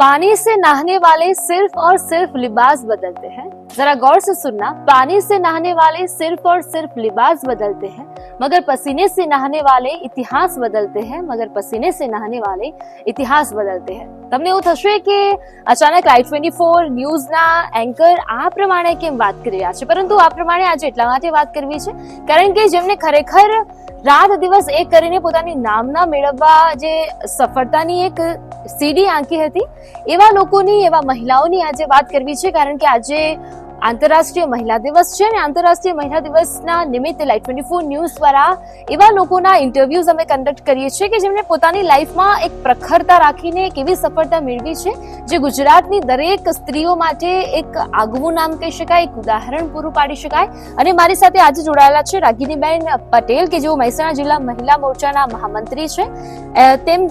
पानी से नहाने वाले सिर्फ और सिर्फ लिबास बदलते हैं जरा गौर से सुनना पानी से नहाने वाले सिर्फ और सिर्फ लिबास बदलते हैं मगर पसीने से नहाने वाले इतिहास बदलते हैं मगर पसीने से नहाने वाले ઇતિહાસ બદલતે હૈ તમને એવું થશે કે અચાનક આઈ ટ્વેન્ટી ફોર ન્યૂઝના એન્કર આ પ્રમાણે કેમ વાત કરી રહ્યા છે પરંતુ આ પ્રમાણે આજે એટલા માટે વાત કરવી છે કારણ કે જેમને ખરેખર રાત દિવસ એક કરીને પોતાની નામના મેળવવા જે સફળતાની એક સીડી આંકી હતી એવા લોકોની એવા મહિલાઓની આજે વાત કરવી છે કારણ કે આજે આંતરરાષ્ટ્રીય મહિલા દિવસ છે અને આંતરરાષ્ટ્રીય મહિલા દિવસના નિમિત્તે લાઈટ ટ્વેન્ટી ફોર ન્યૂઝ દ્વારા એવા લોકોના ઇન્ટરવ્યુઝ અમે કન્ડક્ટ કરીએ છીએ કે જેમણે પોતાની લાઈફમાં એક પ્રખરતા રાખીને એક એવી સફળતા મેળવી છે જે ગુજરાતની દરેક સ્ત્રીઓ માટે એક આગવું નામ કહી શકાય, એક ઉદાહરણ પૂરું પાડી શકાય. અને મારી સાથે આજે જોડાયેલા છે રાગીનીબેન પટેલ, કે જેઓ મહેસાણા જિલ્લા મહિલા મોરચાના મહામંત્રી છે. તેમ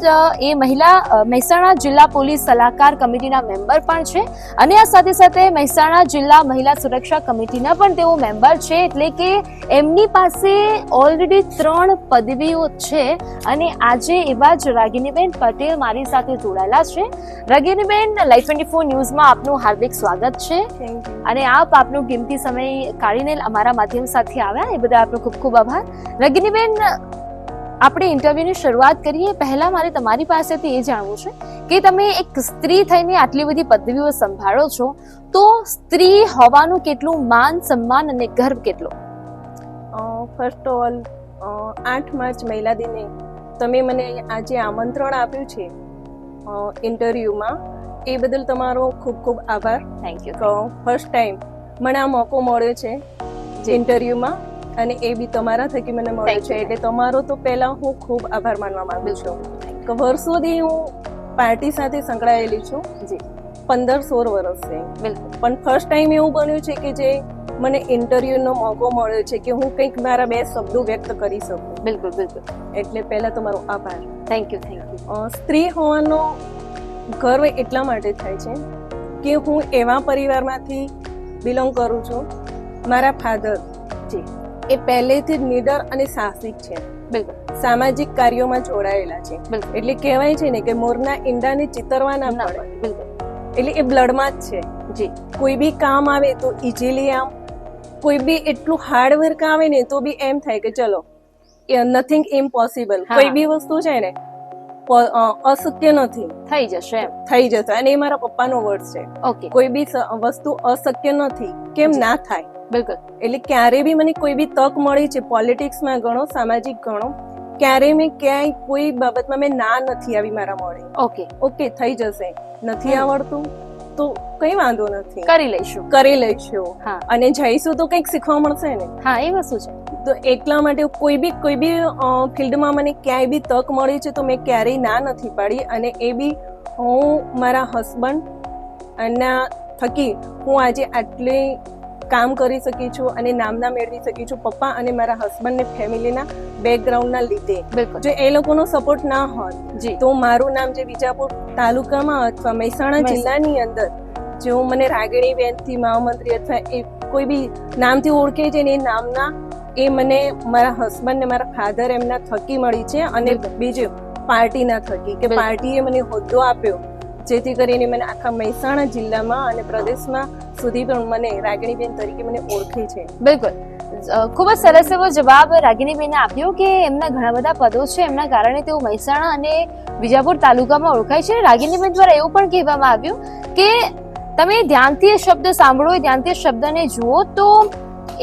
એ મહિલા મહેસાણા જિલ્લા પોલીસ સલાહકાર કમિટીના મેમ્બર પણ છે. અને આ સાથે સાથે મહેસાણા જિલ્લા મહિલા સુરક્ષા કમિટીના પણ તેઓ મેમ્બર છે એટલે કે એમની પાસે ઓલરેડી ત્રણ પદવીઓ છે અને આજે એવા જ રાગિનીબેન પટેલ મારી સાથે જોડાયેલા છે. રાગિનીબેન લાઈફ ટ્વેન્ટી ફોર ન્યૂઝમાં આપનું હાર્દિક સ્વાગત છે. અને આપ આપનો કિંમતી સમય કાઢીને અમારા માધ્યમ સાથે આવ્યા. એ બધા આપનો ખૂબ ખૂબ આભાર. રગીનીબેન આપણે ઇન્ટરવ્યુની શરૂઆત કરીએ. પહેલા મારે તમારી પાસેથી એ જાણવું છે કે તમે એક સ્ત્રી થઈને આટલી બધી પદવીઓ સંભાળો છો તો સ્ત્રી હોવાનું કેટલું માન સન્માન અને ગર્વ કેટલો? ફર્સ્ટ ઓફ ઓલ આઠ માર્ચ મહિલા દિને તમે મને આજે આમંત્રણ આપ્યું છે ઇન્ટરવ્યૂમાં. એ બદલ તમારો ખૂબ ખૂબ આભાર. થેન્ક યુ ફર્સ્ટ ટાઈમ મને આ મોકો મળ્યો છે ઇન્ટરવ્યૂમાં. અને એ બી તમારા થકી મને મળે છે. એટલે તમારો તો પહેલા હું ખૂબ આભાર માનવા માંગુ છું. કે વર્ષોથી હું પાર્ટી સાથે સંકળાયેલી છું. જી. પંદર સોળ વર્ષથી બિલકુલ. પણ ફર્સ્ટ ટાઈમ એવું બન્યું છે કે જે મને ઇન્ટરવ્યુનો મોકો મળ્યો છે કે હું કંઈક મારા બે શબ્દો વ્યક્ત કરી શકું. બિલકુલ બિલકુલ. એટલે પહેલાં તમારો આભાર. થેન્ક યુ થેન્ક યુ સ્ત્રી હોવાનો ગર્વ એટલા માટે થાય છે કે હું એવા પરિવારમાંથી બિલોંગ કરું છું. મારા ફાધર એ પહેલેથી જ નીડર અને સાહસિક છે. બિલકુલ. સામાજિક કાર્યોમાં જોડાયેલા છે. એટલે કહેવાય છે ને કે મોરના ઈંડાને ચિતરવા ના પડે. બિલકુલ. એટલે એ બ્લડમાં જ છે. જી. કોઈ બી કામ આવે તો ઇઝીલી આમ કોઈ બી એટલું હાર્ડ વર્ક આવે ને તો બી એમ થાય કે ચલો નથિંગ ઇમ્પોસિબલ. કોઈ બી વસ્તુ છે ને અશક્ય નથી. થઈ જશે એમ. થઈ જશે. અને એ મારા પપ્પાનો વર્ડ છે. ઓકે. કોઈ બી વસ્તુ અશક્ય નથી. કેમ ના થાય? બિલકુલ. એટલે ક્યારે બી મને કોઈ બી તક મળી છે પોલિટિક્સમાં ગણો સામાજિક ગણો ક્યારેય મેં ક્યાંય કોઈ બાબતમાં મેં ના નથી આવી મારા મોડે. ઓકે ઓકે થઈ જશે. નથી આવડતું તો કઈ વાંધો નથી. કરી લઈશું. કરી લઈશું. અને જઈશું તો કંઈક શીખવા મળશે ને? હા એ વસ્તુ છે. તો એટલા માટે કોઈ બી કોઈ બી ફિલ્ડમાં મને ક્યાંય બી તક મળી છે તો મેં ક્યારેય ના નથી પાડી અને એ બી હું મારા હસબન્ડ અને થકી હું આજે આટલી કામ કરી શકી છું અને નામના મેળવી શકી છું પપ્પા અને મારા હસબન્ડ ને ફેમિલીના બેકગ્રાઉન્ડના લીધે જો એ લોકોનો સપોર્ટ ના હોત તો મારું નામ જે વિજાપુર તાલુકામાં અથવા મહેસાણા જિલ્લાની અંદર જો મને રાગીણી બેનથી મહામંત્રી અથવા એ કોઈ બી નામથી ઓળખે છે ને એ નામના એ મને મારા હસબન્ડ ને મારા ફાધર એમના થકી મળી છે અને. બીજું પાર્ટીના થકી કે. પાર્ટીએ મને હોદ્દો આપ્યો જેથી કરીને મને આખા મહેસાણા જિલ્લામાં અને પ્રદેશમાં સુધી પણ મને રાગીણીબેન તરીકે મને ઓળખે છે. બિલકુલ. ખૂબ જ સરસ એવો જવાબ રાગીણીબેને આપ્યો કે એમના ઘણા બધા પદો છે. એમના કારણે તેઓ મહેસાણા અને વિજાપુર તાલુકામાં ઓળખાય છે. રાગીણીબેન દ્વારા એવું પણ કહેવામાં આવ્યું કે તમે ધ્યાનથી એ શબ્દ સાંભળો ધ્યાનથી શબ્દને જુઓ તો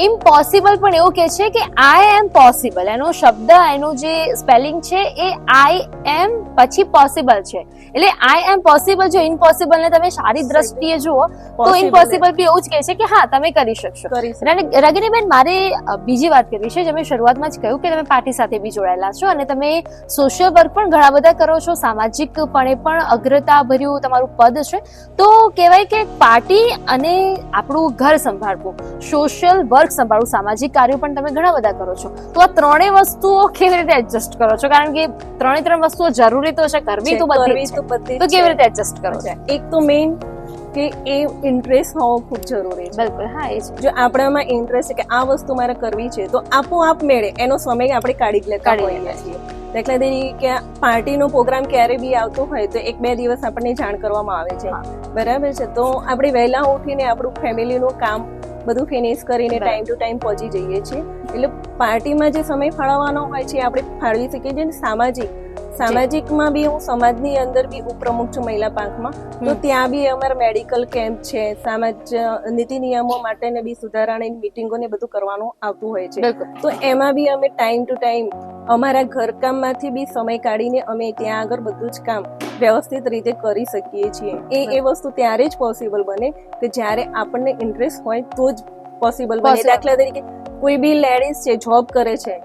ઇમ્પોસિબલ પણ એવું કહે છે કે આઈ એમ પોસિબલ એનો શબ્દ એનું જે સ્પેલિંગ છે એ આઈ એમ પછી પોસિબલ છે. એટલે આઈ એમ પોસિબલ જો ઇમ્પોસિબલ ને તમે સારી દ્રષ્ટિએ જુઓ તો ઇમ્પોસિબલ બી એવું જ કહે છે કે હા તમે કરી શકશો. રાગિનીબેન મારે બીજી વાત કરવી છે જે મેં શરૂઆતમાં જ કહ્યું કે તમે પાર્ટી સાથે બી જોડાયેલા છો અને તમે સોશિયલ વર્ક પણ ઘણા બધા કરો છો સામાજિકપણે પણ અગ્રતા ભર્યું તમારું પદ છે. તો કહેવાય કે પાર્ટી અને આપણું ઘર સંભાળવું સોશિયલ વર્ક સંભાળવું સામાજિક કાર્યો પણ તમે ઘણા બધા કરો છો. તો આ ત્રણેય વસ્તુઓ કેવી રીતે એડજસ્ટ કરો છો? કારણ કે ત્રણે ત્રણ વસ્તુઓ જરૂરી તો છે કરવી તો બધી તો તો કેવી રીતે એડજસ્ટ કરો છો? એક તો મેઇન કે એ ઇન્ટરેસ્ટ હોવો ખૂબ જરૂરી છે. બિલકુલ હા એ જો. આપણામાં ઇન્ટરેસ્ટ છે કે આ વસ્તુ મારે કરવી છે તો આપોઆપ મેળે એનો સમય આપણે કાઢી લેતા કાઢી હોઈએ છીએ. દાખલા તરીકે પાર્ટીનો પ્રોગ્રામ ક્યારે બી આવતો હોય તો એક બે દિવસ આપણને જાણ કરવામાં આવે છે. બરાબર છે? તો આપણે વહેલા ઉઠીને આપણું ફેમિલીનું કામ બધું ફિનિશ કરીને ટાઈમ ટુ ટાઈમ પહોંચી જઈએ છીએ. એટલે પાર્ટીમાં જે સમય ફાળવવાનો હોય છે એ આપણે ફાળવી શકીએ છીએ સામાજિક સામાજિકમાં બી હું સમાજની અંદર બી ઉપપ્રમુખ છું મહિલા પાંખમાં તો ત્યાં બી અમારા મેડિકલ કેમ્પ છે સમાજ નીતિ નિયમો માટેને બી સુધારાની મિટિંગો ને બધું કરવાનું આવતું હોય છે. તો એમાં બી અમે ટાઈમ ટુ ટાઈમ અમારા ઘરકામમાંથી બી સમય કાઢીને અમે ત્યાં આગળ બધું જ કામ વ્યવસ્થિત રીતે કરી શકીએ છીએ. એ એ વસ્તુ ત્યારે જ પોસિબલ બને કે જ્યારે આપણને ઇન્ટરેસ્ટ હોય તો જ પોસિબલ બને. દાખલા તરીકે કોઈ બી લેડીઝ છે જોબ કરે છે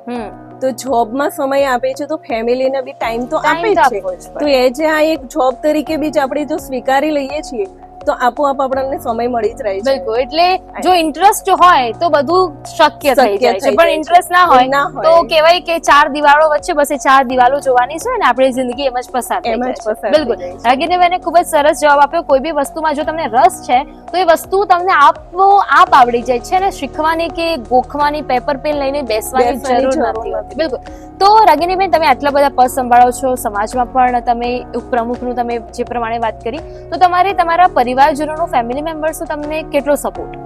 તો જોબમાં સમય આપે છે તો ફેમિલીને બી ટાઈમ તો આપે જ છે. તો એ જે આ એક જોબ તરીકે બી જ આપણે જો સ્વીકારી લઈએ છીએ તો આપોઆપ આપણને સમય મળી જ રહે છે. બિલકુલ એટલે જો ઇન્ટરેસ્ટ હોય તો બધું શક્ય થઈ જાય છે. પણ ઇન્ટરેસ્ટ ના હોય ના તો કહેવાય કે ચાર દિવાલો વચ્ચે બસ એ ચાર દિવાલો જોવાની છે ને આપણી જિંદગી એમ જ પસાર એમ જ પસાર બિલકુલ. રાગીને ખૂબ જ સરસ જવાબ આપ્યો કોઈ બી વસ્તુમાં જો તમને રસ છે તો એ વસ્તુ તમને આપો આપ આવડી જાય છે ને શીખવાની કે ગોખવાની પેપર પેન લઈને બેસવાની જરૂર નથી હોતી. બિલકુલ. તો રાગીનીબેન તમે આટલા બધા પદ સંભાળો છો સમાજમાં પણ તમે ઉપપ્રમુખનું તમે જે પ્રમાણે વાત કરી તો તમારે તમારા પરિવારજનોનો ફેમિલી મેમ્બર્સનો તમને કેટલો સપોર્ટ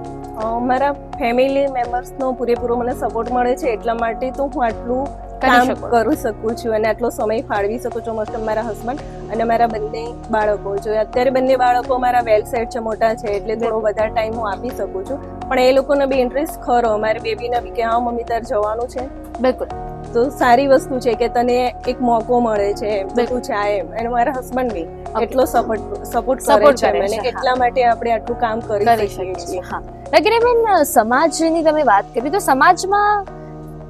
મારા ફેમિલી મેમ્બર્સનો પૂરેપૂરો મને સપોર્ટ મળે છે એટલા માટે તો હું આટલું કામ કરી શકું છું અને આટલો સમય ફાળવી શકું છું મસ્ત મારા હસબન્ડ અને મારા બંને બાળકો. જો અત્યારે બંને બાળકો મારા વેલ સેટ છે મોટા છે એટલે થોડો વધારે ટાઈમ હું આપી શકું છું. પણ એ લોકોનો બી ઇન્ટરેસ્ટ ખરો. મારી બેબીને બી કે હા મમ્મી તાર જવાનું છે. બિલકુલ. તો સારી વસ્તુ છે કે તને એક મોકો મળે છે એમ તો જા એમ. અને મારા હસબન્ડ બી. એટલો સપોર્ટ સપોર્ટ કરે છે મને એટલા માટે આપણે આટલું કામ કરી શકીએ છીએ. હા. રગીરાબેન સમાજની તમે વાત કરી તો સમાજમાં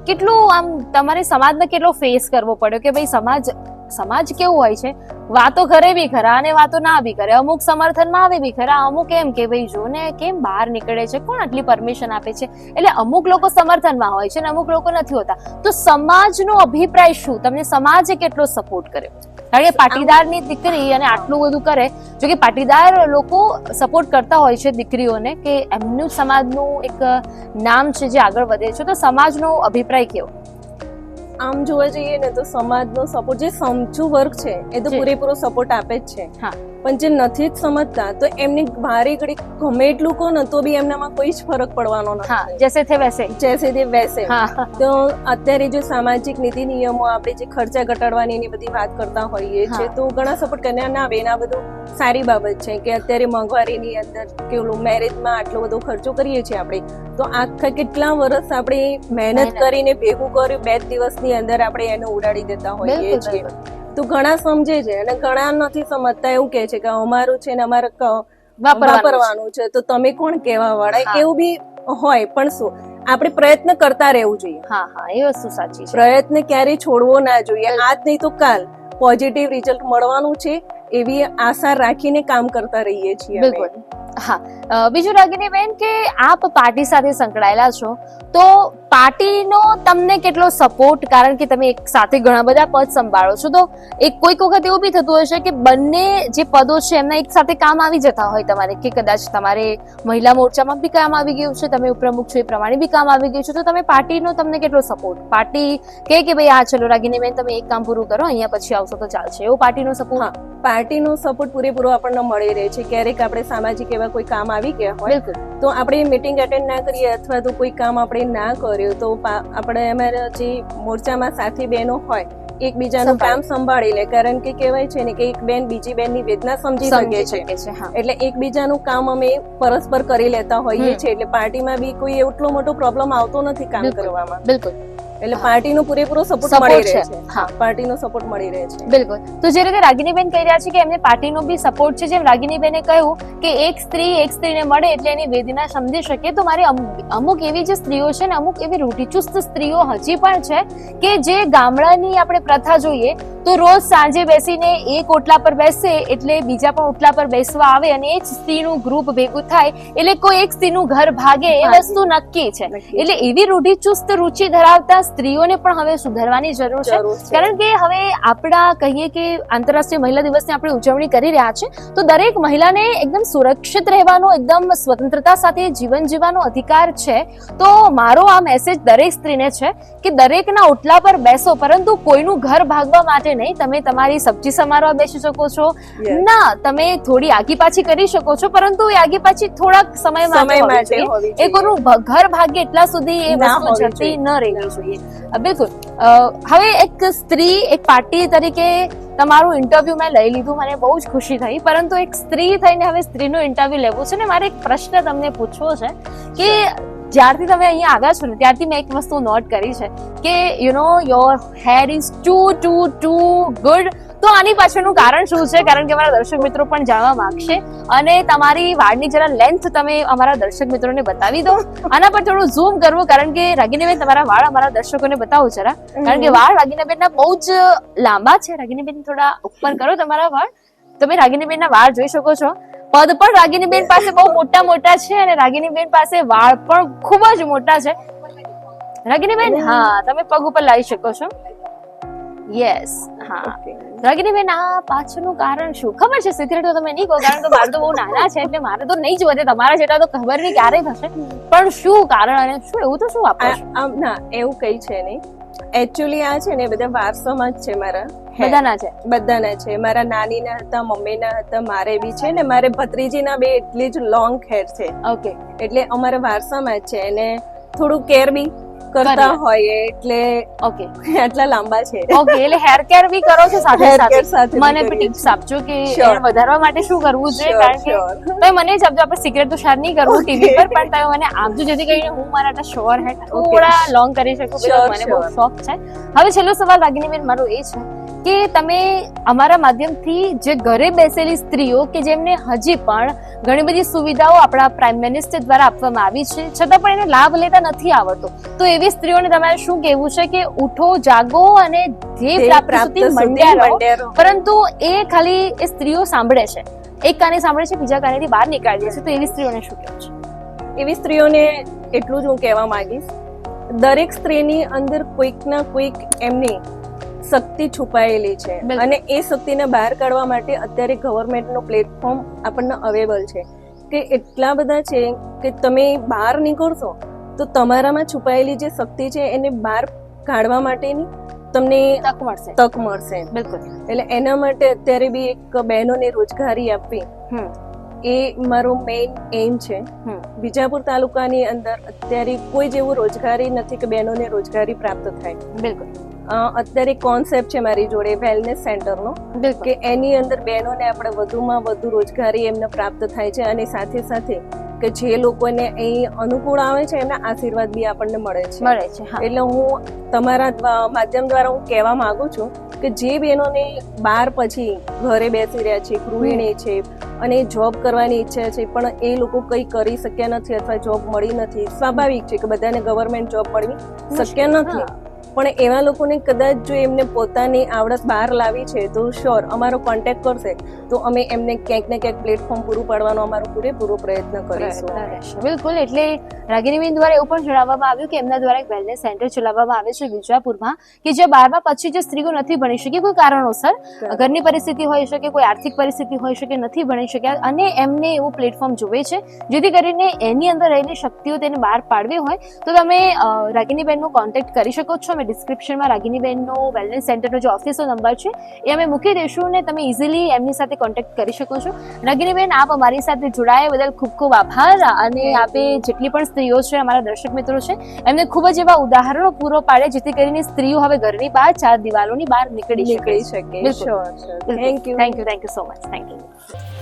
કેટલું આમ તમારે સમાજને કેટલો ફેસ કરવો પડ્યો કે ભાઈ સમાજ સમાજ કેવું હોય છે? વાતો કરે બી ખરા અને વાતો ના બી કરે. અમુક સમર્થનમાં આવે બી ખરા. અમુક એમ કે ભાઈ જો ને કેમ બહાર નીકળે છે? કોણ આટલી પરમિશન આપે છે? એટલે અમુક લોકો સમર્થનમાં હોય છે અને અમુક લોકો નથી હોતા. તો સમાજનો અભિપ્રાય શું? તમને સમાજે કેટલો સપોર્ટ કર્યો? કારણ કે પાટીદારની દીકરી અને આટલું બધું કરે. જો કે પાટીદાર લોકો સપોર્ટ કરતા હોય છે દીકરીઓને કે એમનું સમાજનું એક નામ છે જે આગળ વધે છે. તો સમાજનો અભિપ્રાય કેવો? આમ જોવા જઈએ ને તો સમાજનો સપોર્ટ જે સમજુ વર્ગ છે એ તો પૂરેપૂરો સપોર્ટ આપે જ છે. હા. પણ જે નથી જ સમજતા તો એમની ભારે ઘડી ગમે એટલું કહો ને તો બી એમનામાં કોઈ જ ફરક પડવાનો નથી. જેસે થે વેસે. જેસે થે વેસે. તો અત્યારે જો સામાજિક નીતિ નિયમો આપણે જે ખર્ચા ઘટાડવાની એની બધી વાત કરતા હોઈએ છીએ છે તો ઘણા સપોર્ટ કરીને ના બેન આ બધું સારી બાબત છે કે અત્યારે મોંઘવારીની અંદર કેવું મેરેજમાં આટલો બધો ખર્ચો કરીએ છીએ આપણે તો આખા કેટલા વર્ષ આપણે મહેનત. કરીને ભેગું કર્યું બે જ દિવસની અંદર આપણે એને ઉડાડી દેતા હોઈએ છીએ. તો ઘણા સમજે છે અને ઘણા નથી સમજતા એવું કે છે કે અમારું છે ને અમારે વાપરવાનું વાપરવાનું છે. તો તમે કોણ કહેવા વાળા એવું બી હોય પણ શું? આપણે પ્રયત્ન કરતા રહેવું જોઈએ. હા હા એ વસ્તુ સાચી છે. પ્રયત્ન ક્યારેય છોડવો ના જોઈએ. આજ નહીં તો કાલ પોઝિટિવ રિઝલ્ટ મળવાનું છે એવી આશા રાખીને કામ કરતા રહીએ છીએ બિલકુલ. હા બીજું રાગિની બેન કે આપ પાર્ટી સાથે સંકળાયેલા છો, તો પાર્ટીનો તમને કેટલો સપોર્ટ કારણ કે તમે એક સાથે ઘણા બધા પદ સંભાળો છો, તો એક કોઈક વખત એવું બી થતું હશે કે બંને જે પદો છે એમના એક સાથે કામ આવી જતા હોય તમારે, કે કદાચ તમારે મહિલા મોરચામાં બી કામ આવી ગયું છે, તમે ઉપપ્રમુખ છો એ પ્રમાણે બી કામ આવી ગયું છે, તો તમે પાર્ટીનો તમને કેટલો સપોર્ટ પાર્ટી કહે કે ભાઈ આ ચલો રાગીની બેન, તમે એક કામ પૂરું કરો, અહીંયા પછી આવશો તો ચાલશે. એવો પાર્ટીનો સપોર્ટ પાર્ટીનો સપોર્ટ પૂરેપૂરો આપણને મળી રહે છે. ક્યારેક આપણે સામાજિક એવા કોઈ કામ આવી ગયા હોય? તો આપણે મીટિંગ અટેન્ડ ના કરીએ અથવા તો કોઈ કામ આપણે ના કર્યું તો આપણે અમારા જે મોરચામાં સાથી બહેનો હોય એકબીજાનું કામ સંભાળી લે. કારણ કે કહેવાય છે ને કે એક બેન બીજી બેનની વેદના સમજી શકે છે. એટલે એકબીજાનું કામ અમે પરસ્પર કરી લેતા હોઈએ છીએ. એટલે પાર્ટીમાં બી કોઈ એટલો મોટો પ્રોબ્લેમ આવતો નથી કામ કરવામાં. બિલકુલ. એટલે પાર્ટીનો પૂરેપૂરો સપોર્ટ મળી રહે છે. હા હા. પાર્ટીનો સપોર્ટ મળી રહે છે બિલકુલ તો જે રીતે રાગિનીબેન કહી રહ્યા છે કે એમને પાર્ટીનો બી સપોર્ટ છે જેમ રાગિનીબેને કહ્યું કે એક સ્ત્રી એક સ્ત્રીને મળે એટલે એની વેદના સમજી શકે તો મારી અમુક એવી જે સ્ત્રીઓ છે ને અમુક એવી રૂઢિચુસ્ત સ્ત્રીઓ હજી પણ છે કે જે ગામડાની આપણે પ્રથા જોઈએ તો રોજ સાંજે બેસીને એક ઓટલા પર બેસે એટલે બીજા પણ ઓટલા પર બેસવા આવે અને એ જ સ્ત્રીનું ગ્રુપ ભેગું થાય એટલે કોઈ એક સ્ત્રીનું ઘર ભાગે એ વસ્તુ નક્કી છે. એટલે એવી રૂઢિચુસ્ત રુચિ ધરાવતા સ્ત્રીઓને પણ હવે સુધારવાની જરૂર છે. કારણ કે હવે આપણા કહીએ કે આંતરરાષ્ટ્રીય મહિલા દિવસની આપણે ઉજવણી કરી રહ્યા છે તો દરેક મહિલાને એકદમ સુરક્ષિત રહેવાનો એકદમ સ્વતંત્રતા સાથે જીવન જીવવાનો અધિકાર છે. તો મારો આ મેસેજ દરેક સ્ત્રીને છે કે દરેકના ઓટલા પર બેસો પરંતુ કોઈનું ઘર ભાગવા માટે નહીં તમે તમારી સબ્જી સમારવા બેસી શકો છો. ના તમે થોડી આગી પાછી કરી શકો છો પરંતુ એ આગી પાછી થોડાક સમય માટે એ કોનું ઘર ભાગ્ય એટલા સુધી એ વસ્તુ જતી ન રહેવી જોઈએ. બિલકુલ. હવે એક સ્ત્રી એક પાર્ટી તરીકે તમારું ઇન્ટરવ્યુ મેં લઈ લીધું મને બહુ જ ખુશી થઈ. પરંતુ એક સ્ત્રી થઈને હવે સ્ત્રીનું ઇન્ટરવ્યુ લેવું છે ને મારે એક પ્રશ્ન તમને પૂછવો છે કે જ્યારથી તમે અહીંયા આવ્યા છો ને ત્યારથી મેં એક વસ્તુ નોટ કરી છે કે you know your hair is too too too good તો આની પાછળનું કારણ શું છે? કારણ કે અમારા દર્શક મિત્રો પણ જાણવા માંગશે અને તમારી વાળની જરા લેન્થ તમે અમારા દર્શક મિત્રોને બતાવી દો. આના પર થોડું ઝૂમ કરવું કારણ કે રાગીનીબેન તમારા વાળ અમારા દર્શકોને બતાવો જરા. કારણ કે વાળ રાગીનીબેનના બહુ જ લાંબા છે. રાગીનીબેન થોડા ઉપર કરો તમારા વાળ. તમે રાગીનીબેનના વાળ જોઈ શકો છો. પદ પણ રાગીનીબેન પાસે બહુ મોટા મોટા છે અને રાગીનીબેન પાસે વાળ પણ ખૂબ જ મોટા છે. રાગીનીબેન હા તમે પગ ઉપર લાવી શકો છો. યસ હા. રાગીનીબેન આ પાછળનું કારણ શું? ખબર છે સિક્રેટ તો તમે નહીં કહો કારણ કે મારે તો બહુ નાના છે એટલે મારે તો નહીં જ વધે. તમારા જેટલા તો ખબર નહીં ક્યારે થશે. પણ શું કારણ અને શું એવું તો શું આપણે ના એવું કઈ છે નહીં. એકચ્યુઅલી આ છે ને બધા વારસોમાં જ છે મારા. બધાના છે? બધાના છે. મારા નાનીના હતા મમ્મીના હતા મારે બી છે ને મારે ભત્રીજીના બે એટલી જ લોંગ હેર છે. ઓકે એટલે અમારા વારસામાં જ છે. અને થોડું કેર બી કરતા. હોઈએ એટલે ઓકે. એટલા લાંબા છે. ઓકે એટલે હેર કેર બી કરો છો સાથે સાથે? મને બી ટિપ્સ આપજો કે હેર વધારવા માટે શું કરવું જોઈએ કારણ કે તમે મને જ આપજો આપણે સિક્રેટ તો શેર નહીં કરવું ટીવી પર પણ તમે મને આપજો જેથી કરીને હું મારા આટલા શોર હેડ થોડા લોંગ કરી શકું મને બહુ શોખ છે. હવે છેલ્લો સવાલ રાગીનીબેન મારો એ છે. કે તમે અમારા માધ્યમથી જે ઘરે બેસેલી સ્ત્રીઓ કે જેમને હજી પણ ઘણી બધી સુવિધાઓ આપણા પ્રાઇમ મિનિસ્ટર દ્વારા આપવામાં આવી છે છતાં પણ એને લાભ લેતા નથી આવડતો. તો એવી સ્ત્રીઓને તમારે શું કહેવું છે કે ઉઠો જાગો અને ધ્યેય પ્રાપ્તિ મંડ્યા. પરંતુ એ ખાલી એ સ્ત્રીઓ સાંભળે છે. એક કાને સાંભળે છે બીજા કાનેથી બહાર નીકાળી દે છે. તો એવી સ્ત્રીઓને શું કહેવું છે? એવી સ્ત્રીઓને એટલું જ હું કહેવા માંગીશ. દરેક સ્ત્રીની અંદર કોઈક ના કોઈક એમની શક્તિ છુપાયેલી છે. અને એ શક્તિને બહાર કાઢવા માટે અત્યારે ગવર્મેન્ટનો પ્લેટફોર્મ આપણને અવેલેબલ છે. કે એટલા બધા છે કે તમે બહાર નીકળશો તો તમારામાં છુપાયેલી જે શક્તિ છે એને બહાર કાઢવા માટેની તમને તક મળશે. તક મળશે. બિલકુલ. એટલે એના માટે અત્યારે બી એક બહેનોને રોજગારી આપવી હમ. એ મારો મેઇન એમ છે. હમ. વિજાપુર તાલુકાની અંદર અત્યારે કોઈ જેવું રોજગારી નથી કે બહેનોને રોજગારી પ્રાપ્ત થાય. બિલકુલ. અત્યારે કોન્સેપ્ટ છે મારી જોડે વેલનેસ સેન્ટરનો કે એની અંદર બહેનોને આપણે વધુમાં વધુ રોજગારી એમને પ્રાપ્ત થાય છે અને સાથે સાથે કે જે લોકોને અહીં અનુકૂળ આવે છે એના આશીર્વાદ બી આપણને મળે છે. મળે છે એટલે હું તમારા માધ્યમ દ્વારા હું કહેવા માંગુ છું કે જે બહેનોને બાર પછી ઘરે બેસી રહ્યા છે ગૃહિણી છે અને જોબ કરવાની ઈચ્છા છે પણ એ લોકો કંઈ કરી શક્યા નથી અથવા જોબ મળી નથી સ્વાભાવિક છે કે બધાને ગવર્મેન્ટ જોબ મળવી શક્ય નથી. પણ એવા લોકોને કદાચ જો એમને પોતાની આવડત બહાર લાવી છે તો શ્યોર અમારો કોન્ટેક્ટ કરશે. તો અમે એમને ક્યાંક ને ક્યાંક પ્લેટફોર્મ પૂરું પાડવાનો અમારો પૂરેપૂરો પ્રયત્ન કરીશું. બિલકુલ એટલે રાગિણીબેન દ્વારા એવું પણ જણાવવામાં આવ્યું કે એમના દ્વારા એક વેલનેસ સેન્ટર ચલાવવામાં આવે છે વિજાપુરમાં કે જે બારમા પછી જે સ્ત્રીઓ નથી ભણી શકી કોઈ કારણોસર ઘરની પરિસ્થિતિ હોઈ શકે કોઈ આર્થિક પરિસ્થિતિ હોઈ શકે નથી ભણી શક્યા અને એમને એવું પ્લેટફોર્મ જોવે છે જેથી કરીને એની અંદર રહેલી શક્તિઓ તેને બહાર પાડવી હોય તો તમે રાગિણીબેનનો કોન્ટેક્ટ કરી શકો છો. ડિસ્ક્રિપ્શનમાં રાગિણીબેનનો વેલનેસ સેન્ટરનો જે ઓફિસનો નંબર છે એ અમે મૂકી દઈશું અને તમે ઇઝીલી એમની સાથે કોન્ટેક્ટ કરી શકો છો. રાગિણીબેન આપ અમારી સાથે જોડાયા બદલ ખૂબ ખૂબ આભાર અને આપે જેટલી પણ સ્ત્રીઓ છે અમારા દર્શક મિત્રો છે એમને ખૂબ જ એવા ઉદાહરણો પૂરો પાડે જેથી કરીને સ્ત્રીઓ હવે ઘરની બહાર ચાર દિવાલોની બહાર નીકળી શકે. નીકળી શકે. Thank you thank you thank you so much thank you